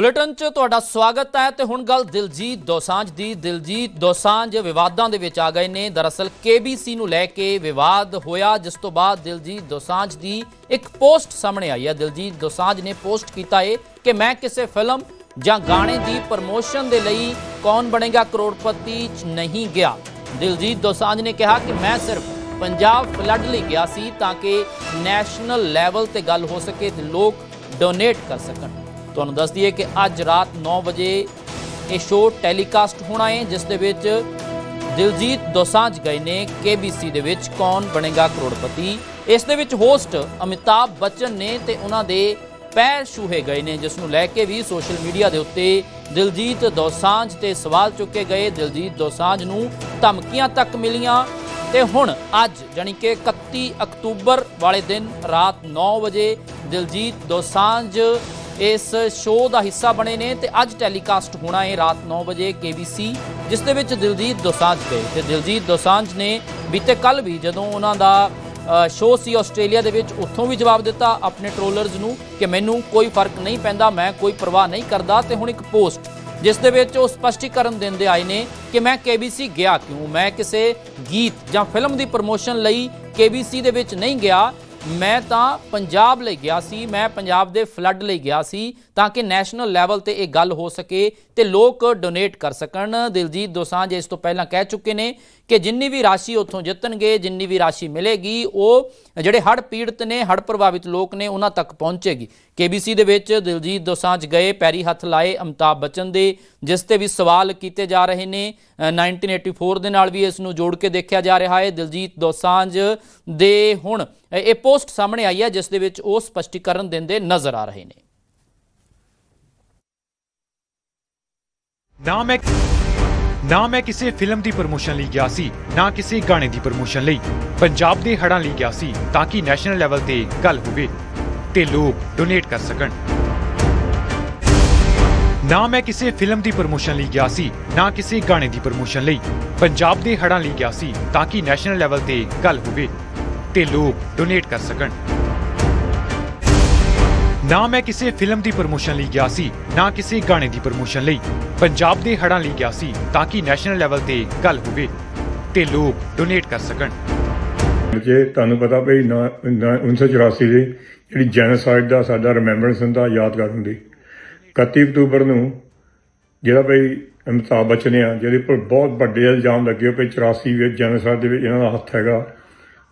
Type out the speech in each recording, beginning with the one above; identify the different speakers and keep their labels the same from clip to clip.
Speaker 1: Bulletin 'ਚ ਤੁਹਾਡਾ ਸਵਾਗਤ ਹੈ ਤੇ ਹੁਣ ਗੱਲ ਦਿਲਜੀਤ ਦੋਸਾਂਝ ਦੀ। ਦਿਲਜੀਤ ਦੋਸਾਂਝ ਵਿਵਾਦਾਂ ਦੇ ਵਿੱਚ ਆ ਗਏ ਨੇ। ਦਰਅਸਲ KBC ਨੂੰ ਲੈ ਕੇ ਵਿਵਾਦ ਹੋਇਆ, ਜਿਸ ਤੋਂ ਬਾਅਦ ਦਿਲਜੀਤ ਦੋਸਾਂਝ ਦੀ ਇੱਕ ਪੋਸਟ ਸਾਹਮਣੇ ਆਈ ਹੈ। ਦਿਲਜੀਤ ਦੋਸਾਂਝ ਨੇ ਪੋਸਟ ਕੀਤਾ ਹੈ ਕਿ ਮੈਂ ਕਿਸੇ ਫਿਲਮ ਜਾਂ ਗਾਣੇ ਦੀ ਪ੍ਰਮੋਸ਼ਨ ਦੇ ਲਈ ਕੌਣ ਬਣੇਗਾ ਕਰੋੜਪਤੀ 'ਚ ਨਹੀਂ ਗਿਆ। ਦਿਲਜੀਤ ਦੋਸਾਂਝ ਨੇ ਕਿਹਾ ਕਿ ਮੈਂ ਸਿਰਫ ਪੰਜਾਬ ਫਲੱਡ ਲਈ ਗਿਆ ਸੀ ਤਾਂ ਕਿ ਨੈਸ਼ਨਲ ਲੈਵਲ ਤੇ ਗੱਲ ਹੋ ਸਕੇ ਤੇ ਲੋਕ ਡੋਨੇਟ ਕਰ ਸਕਣ। ਤੁਹਾਨੂੰ ਦੱਸ ਦਈਏ ਕਿ ਅੱਜ ਰਾਤ 9 ਵਜੇ ਇਹ ਸ਼ੋਅ ਟੈਲੀਕਾਸਟ ਹੋਣਾ ਹੈ, ਜਿਸ ਦੇ ਵਿੱਚ ਦਿਲਜੀਤ ਦੋਸਾਂਝ ਗਏ ਨੇ KBC ਦੇ ਵਿੱਚ। ਕੌਣ ਬਣੇਗਾ ਕਰੋੜਪਤੀ? ਇਸ ਦੇ ਵਿੱਚ ਹੋਸਟ ਅਮਿਤਾਭ ਬੱਚਨ ਨੇ ਤੇ ਉਹਨਾਂ ਦੇ ਪੈਰ ਛੂਹੇ ਗਏ ਨੇ, ਜਿਸ ਨੂੰ ਲੈ ਕੇ ਵੀ ਸੋਸ਼ਲ ਮੀਡੀਆ ਦੇ ਉੱਤੇ ਦਿਲਜੀਤ ਦੋਸਾਂਝ ਤੇ ਸਵਾਲ ਚੁੱਕੇ ਗਏ। ਦਿਲਜੀਤ ਦੋਸਾਂਝ ਨੂੰ ਧਮਕੀਆਂ ਤੱਕ ਮਿਲੀਆਂ ਤੇ ਹੁਣ ਅੱਜ, ਜਾਣੀ ਕਿ 31 ਅਕਤੂਬਰ ਵਾਲੇ ਦਿਨ ਰਾਤ 9 ਵਜੇ ਦਿਲਜੀਤ ਦੋਸਾਂਝ ਇਸ ਸ਼ੋਅ ਦਾ ਹਿੱਸਾ ਬਣੇ ਨੇ ਤੇ ਅੱਜ ਟੈਲੀਕਾਸਟ ਹੋਣਾ ਹੈ ਰਾਤ 9 ਵਜੇ KBC ਜਿਸ ਦੇ ਵਿੱਚ ਦਿਲਜੀਤ ਦੋਸਾਂਝ ਗਏ ਤੇ ਦਿਲਜੀਤ ਦੋਸਾਂਝ ਨੇ ਬੀਤੇ ਕੱਲ ਵੀ ਜਦੋਂ ਉਹਨਾਂ ਦਾ ਸ਼ੋਅ ਸੀ ਆਸਟ੍ਰੇਲੀਆ ਦੇ ਵਿੱਚ, ਉੱਥੋਂ ਵੀ ਜਵਾਬ ਦਿੱਤਾ ਆਪਣੇ ਟ੍ਰੋਲਰਸ ਨੂੰ ਕਿ ਮੈਨੂੰ ਕੋਈ ਫ਼ਰਕ ਨਹੀਂ ਪੈਂਦਾ, ਮੈਂ ਕੋਈ ਪਰਵਾਹ ਨਹੀਂ ਕਰਦਾ। ਤੇ ਹੁਣ ਇੱਕ ਪੋਸਟ, ਜਿਸ ਦੇ ਵਿੱਚ ਉਹ ਸਪਸ਼ਟੀਕਰਨ ਦਿੰਦੇ ਆਏ ਨੇ ਕਿ ਮੈਂ KBC ਗਿਆ ਕਿਉਂ? ਮੈਂ ਕਿਸੇ ਗੀਤ ਜਾਂ ਫਿਲਮ ਦੀ ਪ੍ਰਮੋਸ਼ਨ ਲਈ KBC ਦੇ ਵਿੱਚ ਨਹੀਂ ਗਿਆ। ਮੈਂ ਤਾਂ ਪੰਜਾਬ ਲਈ ਗਿਆ ਸੀ, ਮੈਂ ਪੰਜਾਬ ਦੇ ਫਲੱਡ ਲਈ ਗਿਆ ਸੀ ਤਾਂ ਕਿ ਨੈਸ਼ਨਲ ਲੈਵਲ ਤੇ ਇਹ ਗੱਲ ਹੋ ਸਕੇ ਤੇ ਲੋਕ ਡੋਨੇਟ ਕਰ ਸਕਣ। ਦਿਲਜੀਤ ਦੋਸਾਂਝ ਇਸ ਤੋਂ ਪਹਿਲਾਂ ਕਹਿ ਚੁੱਕੇ ਨੇ ਕਿ ਜਿੰਨੀ ਵੀ ਰਾਸ਼ੀ ਉੱਥੋਂ ਜਿੱਤਣਗੇ ਜਿੰਨੀ ਵੀ ਰਾਸ਼ੀ ਮਿਲੇਗੀ ਉਹ ਜਿਹੜੇ ਹੜ੍ਹ ਪੀੜਤ ਨੇ ਹੜ੍ਹ ਪ੍ਰਭਾਵਿਤ ਲੋਕ ਨੇ ਉਹਨਾਂ ਤੱਕ ਪਹੁੰਚੇਗੀ। KBC ਦੇ ਵਿੱਚ ਦਿਲਜੀਤ ਦੋਸਾਂਝ ਗਏ ਪੈਰੀ ਹੱਥ ਲਾਏ ਅਮਤਾਬ ਬੱਚਨ ਦੇ ਜਿਸ ਤੇ ਵੀ ਸਵਾਲ ਕੀਤੇ ਜਾ ਰਹੇ ਨੇ। ਅ, 1984 ਦੇ ਨਾਲ ਵੀ ਇਸ ਨੂੰ ਜੋੜ ਕੇ ਦੇਖਿਆ ਜਾ ਰਿਹਾ ਹੈ। ਦਿਲਜੀਤ ਦੋਸਾਂਝ ਦੇ ਹੁਣ ਇਹ ਪੋਸਟ ਸਾਹਮਣੇ ਆਈ ਹੈ ਜਿਸ ਦੇ ਵਿੱਚ ਉਹ ਸਪਸ਼ਟੀਕਰਨ ਦਿੰਦੇ ਨਜ਼ਰ ਆ ਰਹੇ ਨੇ।
Speaker 2: ਨਾ ਮੈਂ ਨਾ ਮੈਂ ਕਿਸੇ ਫਿਲਮ ਦੀ ਪ੍ਰਮੋਸ਼ਨ ਲਈ ਗਿਆ ਸੀ, ਨਾ ਕਿਸੇ ਗਾਣੇ ਦੀ ਪ੍ਰਮੋਸ਼ਨ ਲਈ। ਪੰਜਾਬ ਦੇ ਹੜ੍ਹਾਂ ਲਈ ਗਿਆ ਸੀ ਤਾਂ ਕਿ ਨੈਸ਼ਨਲ ਲੈਵਲ ਤੇ ਗੱਲ ਹੋਵੇ ਤੇ ਲੋਕ ਡੋਨੇਟ ਕਰ ਸਕਣ। ਨਾ ਮੈਂ ਕਿਸੇ ਫਿਲਮ ਦੀ ਪ੍ਰਮੋਸ਼ਨ ਲਈ ਗਿਆ ਸੀ, ਨਾ ਕਿਸੇ ਗਾਣੇ ਦੀ ਪ੍ਰਮੋਸ਼ਨ ਲਈ। ਪੰਜਾਬ ਦੇ ਹੜ੍ਹਾਂ ਲਈ ਗਿਆ ਸੀ ਤਾਂ ਕਿ ਨੈਸ਼ਨਲ ਲੈਵਲ ਤੇ ਗੱਲ ਹੋਵੇ ਤੇ ਲੋਕ ਡੋਨੇਟ ਕਰ ਸਕਣ। ਨਾ ਮੈਂ ਕਿਸੇ ਫਿਲਮ ਦੀ ਪ੍ਰਮੋਸ਼ਨ ਲਈ ਗਿਆ ਸੀ, ਨਾ ਕਿਸੇ ਗਾਣੇ ਦੀ ਪ੍ਰਮੋਸ਼ਨ ਲਈ। ਪੰਜਾਬ ਦੇ ਹੜ੍ਹਾਂ ਲਈ ਗਿਆ ਸੀ ਤਾਂ ਕਿ ਨੈਸ਼ਨਲ ਲੈਵਲ ਤੇ ਗੱਲ ਹੋਵੇ ਤੇ ਲੋਕ ਡੋਨੇਟ ਕਰ ਸਕਣ।
Speaker 3: ਜੇ ਤੁਹਾਨੂੰ ਪਤਾ ਭਈ ਨਾ- ਨਾ- 1984 ਦੀ ਜਿਹੜੀ ਜੈਨੋਸਾਈਡ ਦਾ ਸਾਡਾ ਰਿਮੈਂਬਰੈਂਸ ਹੁੰਦਾ, ਯਾਦਗਾਰ ਹੁੰਦੀ। 31 ਅਕਤੂਬਰ ਨੂੰ ਜਿਹੜਾ ਭਈ ਅਮਿਤਾਭ ਬੱਚਨ ਆ, ਜਿਹਦੇ ਉੱਪਰ ਬਹੁਤ ਵੱਡੇ ਇਲਜ਼ਾਮ ਲੱਗੇ ਹੋ ਭਈ 84 ਵਿੱਚ ਜੈਨੋਸਾਈਡ ਦੇ ਵਿੱਚ ਇਹਨਾਂ ਦਾ ਹੱਥ ਹੈਗਾ।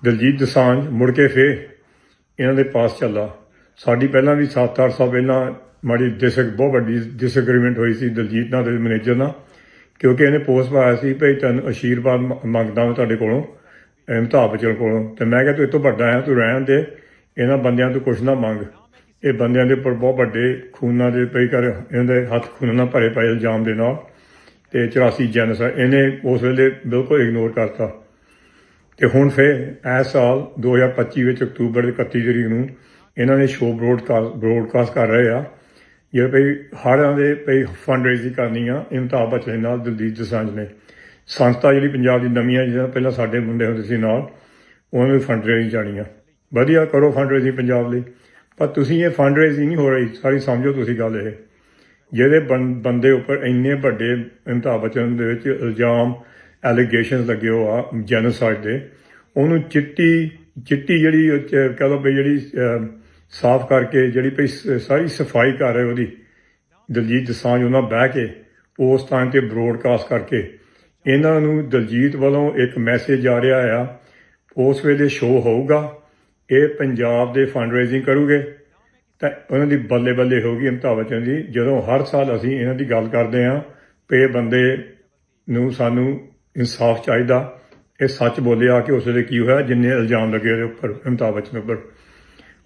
Speaker 3: ਦਲਜੀਤ ਦਸਾਂਝ ਮੁੜ ਕੇ ਫੇਰ ਇਹਨਾਂ ਦੇ ਪਾਸ ਚੱਲਾ। ਸਾਡੀ ਪਹਿਲਾਂ ਵੀ 7-8 ਸਾਲ ਪਹਿਲਾਂ ਮਾੜੀ ਡਿਸਕ ਬਹੁਤ ਵੱਡੀ ਡਿਸਐਗਰੀਮੈਂਟ ਹੋਈ ਸੀ ਦਲਜੀਤ ਨਾਲ ਤੇ ਮੈਨੇਜਰ ਨਾਲ, ਕਿਉਂਕਿ ਇਹਨੇ ਪੋਸਟ ਪਾਇਆ ਸੀ ਭਈ ਤੁਹਾਨੂੰ ਆਸ਼ੀਰਵਾਦ ਮੰਗਦਾ ਮੈਂ ਤੁਹਾਡੇ ਕੋਲੋਂ ਅਮਿਤਾਭ ਬੱਚਨ ਕੋਲੋਂ। ਤੇ ਮੈਂ ਕਿਹਾ ਤੂੰ ਇਹ ਤੋਂ ਵੱਡਾ ਹੈ ਤੂੰ ਰਹਿਣ ਦੇ, ਇਹਨਾਂ ਬੰਦਿਆਂ ਤੋਂ ਕੁਝ ਨਾ ਮੰਗ। ਇਹ ਬੰਦਿਆਂ ਦੇ ਉੱਪਰ ਬਹੁਤ ਵੱਡੇ ਖੂਨਾਂ ਦੇ ਪਈ ਕਰ ਇਹਨਾਂ ਦੇ ਹੱਥ ਖੂਨਾਂ ਨਾਲ ਭਰੇ ਪਏ ਇਲਜ਼ਾਮ ਦੇ ਨਾਲ, ਤੇ 84 ਜੈਨਸ ਇਹਨੇ ਉਸ ਵੇਲੇ ਬਿਲਕੁਲ ਇਗਨੋਰ ਕਰਤਾ। ਤੇ ਹੁਣ ਫੇਰ ਇਸ ਸਾਲ 2025 ਵਿੱਚ ਅਕਤੂਬਰ ਦੇ 31 ਤਰੀਕ ਨੂੰ ਇਹਨਾਂ ਨੇ ਸ਼ੋਅ ਬ੍ਰੋਡਕਾਸਟ ਬ੍ਰੋਡਕਾਸਟ ਕਰ ਰਹੇ ਆ। ਜਿਹੜੇ ਭਈ ਹੜ੍ਹਾਂ ਦੇ ਭਈ ਫੰਡ ਰੇਜ਼ਿੰਗ ਕਰਨੀ ਆ ਅਮਿਤਾਭ ਬੱਚਨ ਨਾਲ ਦਲਜੀਤ ਦਸਾਂਝ ਨੇ। ਸੰਸਥਾ ਜਿਹੜੀ ਪੰਜਾਬ ਦੀ ਨਵੀਂ ਆ ਜਿਹਦਾ ਪਹਿਲਾਂ ਸਾਡੇ ਮੁੰਡੇ ਹੁੰਦੇ ਸੀ ਨਾਲ, ਉਹਨਾਂ ਨੂੰ ਫੰਡ ਰੇਜ਼ਿੰਗ ਜਾਣੀ ਆ। ਵਧੀਆ ਕਰੋ ਫੰਡ ਰੇਜ਼ਿੰਗ ਪੰਜਾਬ ਲਈ। ਪਰ ਤੁਸੀਂ ਇਹ ਫੰਡ ਰੇਜ਼ਿੰਗ ਨਹੀਂ ਹੋ ਰਹੀ, ਸਾਰੀ ਸਮਝੋ ਤੁਸੀਂ ਗੱਲ ਇਹ। ਜਿਹਦੇ ਬੰ- ਬੰਦੇ ਉੱਪਰ ਇੰਨੇ ਵੱਡੇ ਅਮਿਤਾਭ ਬੱਚਨ ਦੇ ਵਿੱਚ ਇਲਜ਼ਾਮ ਐਲੀਗੇਸ਼ਨਸ ਲੱਗੇ ਹੋ ਆ ਜੈਨੋਸਾਈਡ ਦੇ, ਉਹਨੂੰ ਚਿੱਟੀ ਚਿੱਟੀ ਜਿਹੜੀ ਉਹ 'ਚ ਕਹਿ ਲਓ ਵੀ ਜਿਹੜੀ ਸਾਫ਼ ਕਰਕੇ ਜਿਹੜੀ ਭਈ ਸ- ਸਾਰੀ ਸਫ਼ਾਈ ਕਰ ਰਹੇ ਉਹਦੀ। ਦਲਜੀਤ ਦਸਾਂਝ ਉਹਨਾਂ ਬਹਿ ਕੇ ਉਸ ਥਾਂ ਤੇ ਬ੍ਰੋਡਕਾਸਟ ਕਰਕੇ। ਇਹਨਾਂ ਨੂੰ ਦਲਜੀਤ ਵੱਲੋਂ ਇੱਕ ਮੈਸੇਜ ਆ ਰਿਹਾ ਆ, ਉਸ ਵੇਲੇ ਸ਼ੋਅ ਹੋਊਗਾ, ਇਹ ਪੰਜਾਬ ਦੇ ਫੰਡ ਰੇਜ਼ਿੰਗ ਕਰੂਗੇ। ਤਾਂ ਉਹਨਾਂ ਦੀ ਬੱਲੇ ਬੱਲੇ ਹੋਊਗੀ ਅਮਿਤਾਭ ਬੱਚਨ ਦੀ। ਜਦੋਂ ਹਰ ਸਾਲ ਅਸੀਂ ਇਹਨਾਂ ਦੀ ਗੱਲ ਕਰਦੇ ਹਾਂ ਕਿ ਬੰਦੇ ਨੂੰ ਸਾਨੂੰ ਇਨਸਾਫ ਚਾਹੀਦਾ। ਇਹ ਸੱਚ ਬੋਲਿਆ ਕਿ ਉਸ ਵੇਲੇ ਕੀ ਹੋਇਆ, ਜਿੰਨੇ ਇਲਜ਼ਾਮ ਲੱਗੇ ਉਹਦੇ ਉੱਪਰ, ਅਮਿਤਾਭ ਬੱਚਨ ਉੱਪਰ।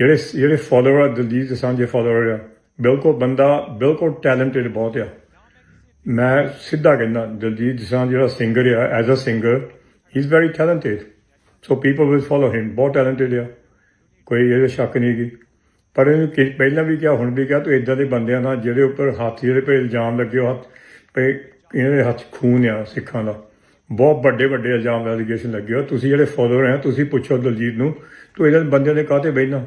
Speaker 3: ਜਿਹੜੇ ਜਿਹੜੇ ਫਾਲੋਅਰ ਆ, ਦਲਜੀਤ ਸਾਂਝੇ ਫਾਲੋਅਰ ਆ, ਬਿਲਕੁਲ ਬੰਦਾ, ਬਿਲਕੁਲ ਟੈਲੈਂਟਡ ਬਹੁਤ ਆ। ਮੈਂ ਸਿੱਧਾ ਕਹਿੰਦਾ, ਦਲਜੀਤ ਦੋਸਾਂਝ ਜਿਹੜਾ ਸਿੰਗਰ ਆ as a singer he is very talented so people will follow him ਬਹੁਤ ਟੈਲੈਂਟਡ ਆ। ਕੋਈ ਇਹਦੇ ਸ਼ੱਕ ਨਹੀਂ ਗੀ ਪਰ ਇਹਨੂੰ ਪਹਿਲਾਂ ਵੀ ਕਿਹਾ, ਹੁਣ ਵੀ ਕਿਹਾ, ਤੂੰ ਇਦਾਂ ਦੇ ਬੰਦਿਆਂ ਨਾਲ ਜਿਹੜੇ ਉੱਪਰ ਹੱਥ ਜਿਹੜੇ ਪੇ ਇਲਜ਼ਾਮ ਲੱਗੇ ਹੋ, ਹੱਥ ਪੇ ਇਹਨਾਂ ਦੇ ਹੱਥ ਖੂਨ ਆ ਸਿੱਖਾਂ ਦਾ। ਬਹੁਤ ਵੱਡੇ ਵੱਡੇ ਇਲਜ਼ਾਮ ਐਲੀਗੇਸ਼ਨ ਲੱਗੇ ਹੋ। ਤੁਸੀਂ ਜਿਹੜੇ ਫੋਲੋਅਰ ਆ, ਤੁਸੀਂ ਪੁੱਛੋ ਦਲਜੀਤ ਨੂੰ, ਤੂੰ ਇਹਨਾਂ ਬੰਦਿਆਂ ਦੇ ਕਾਹਤੇ ਬਹਿਣਾ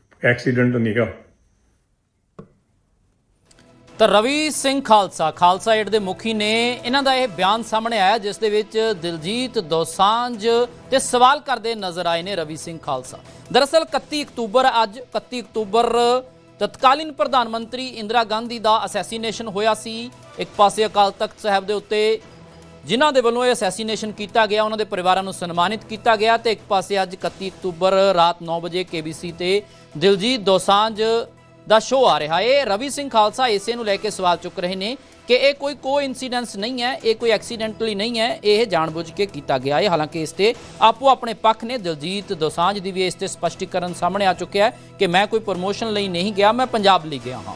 Speaker 3: ਐਕਸੀਡੈਂਟ ਨਹੀਂਗਾ
Speaker 1: ਤਾਂ ਰਵੀ ਸਿੰਘ ਖਾਲਸਾ ਖਾਲਸਾ ਏਡ ਦੇ ਮੁਖੀ ਨੇ ਇਹਨਾਂ ਦਾ ਇਹ ਬਿਆਨ ਸਾਹਮਣੇ ਆਇਆ, ਜਿਸ ਦੇ ਵਿੱਚ ਦਿਲਜੀਤ ਦੋਸਾਂਝ ਤੇ ਸਵਾਲ ਕਰਦੇ ਨਜ਼ਰ ਆਏ ਨੇ ਰਵੀ ਸਿੰਘ ਖਾਲਸਾ। ਦਰਅਸਲ 31 ਅਕਤੂਬਰ ਅੱਜ 31 ਅਕਤੂਬਰ ਤਤਕਾਲੀਨ ਪ੍ਰਧਾਨ ਮੰਤਰੀ ਇੰਦਰਾ ਗਾਂਧੀ ਦਾ ਅਸੈਸੀਨੇਸ਼ਨ ਹੋਇਆ ਸੀ। ਇੱਕ ਪਾਸੇ ਅਕਾਲ ਤਖਤ ਸਾਹਿਬ ਦੇ ਉੱਤੇ ਜਿਨ੍ਹਾਂ ਦੇ ਵੱਲੋਂ ਇਹ ਅਸੈਸੀਨੇਸ਼ਨ ਕੀਤਾ ਗਿਆ, ਉਹਨਾਂ ਦੇ ਪਰਿਵਾਰਾਂ ਨੂੰ ਸਨਮਾਨਿਤ ਕੀਤਾ ਗਿਆ ਤੇ ਇੱਕ ਪਾਸੇ ਅੱਜ 31 ਅਕਤੂਬਰ ਰਾਤ 9 ਵਜੇ ਕੇਬੀਸੀ ਤੇ ਦਿਲਜੀਤ ਦੋਸਾਂਝ ਦਾ ਸ਼ੋਅ ਆ ਰਿਹਾ ਹੈ। ਰਵੀ ਸਿੰਘ ਖਾਲਸਾ ਇਸੇ ਨੂੰ ਲੈ ਕੇ ਸਵਾਲ ਚੁੱਕ ਰਹੇ ਨੇ ਕਿ ਇਹ ਕੋਈ ਕੋ ਇਨਸੀਡੈਂਸ ਨਹੀਂ ਹੈ, ਇਹ ਕੋਈ ਐਕਸੀਡੈਂਟਲੀ ਨਹੀਂ ਹੈ, ਇਹ ਜਾਣਬੁੱਝ ਕੇ ਕੀਤਾ ਗਿਆ ਹੈ। ਹਾਲਾਂਕਿ ਇਸ ਤੇ ਆਪੋ ਆਪਣੇ ਪੱਖ ਨੇ, ਦਿਲਜੀਤ ਦੋਸਾਂਝ ਦੀ ਵੀ ਇਸ ਤੇ ਸਪਸ਼ਟੀਕਰਨ ਸਾਹਮਣੇ ਆ ਚੁੱਕਿਆ ਹੈ ਕਿ ਮੈਂ ਕੋਈ ਪ੍ਰਮੋਸ਼ਨ ਲਈ ਨਹੀਂ ਗਿਆ, ਮੈਂ ਪੰਜਾਬ ਲਈ ਗਿਆ ਹਾਂ।